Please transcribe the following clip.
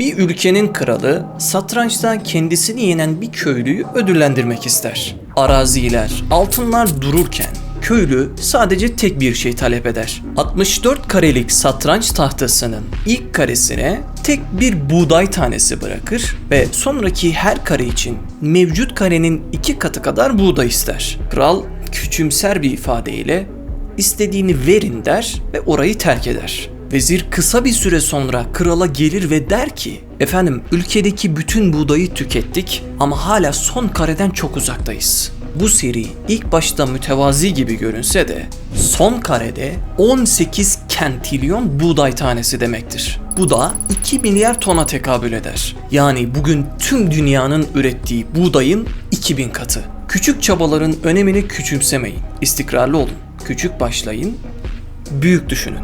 Bir ülkenin kralı satrançta kendisini yenen bir köylüyü ödüllendirmek ister. Araziler, altınlar dururken köylü sadece tek bir şey talep eder. 64 karelik satranç tahtasının ilk karesine tek bir buğday tanesi bırakır ve sonraki her kare için mevcut karenin iki katı kadar buğday ister. Kral küçümser bir ifadeyle istediğini verin der ve orayı terk eder. Vezir kısa bir süre sonra krala gelir ve der ki Efendim ülkedeki bütün buğdayı tükettik ama hala son kareden çok uzaktayız. Bu seri ilk başta mütevazi gibi görünse de son karede 18 kentilyon buğday tanesi demektir. Bu da 2 milyar tona tekabül eder. Yani bugün tüm dünyanın ürettiği buğdayın 2000 katı. Küçük çabaların önemini küçümsemeyin. İstikrarlı olun. Küçük başlayın, büyük düşünün.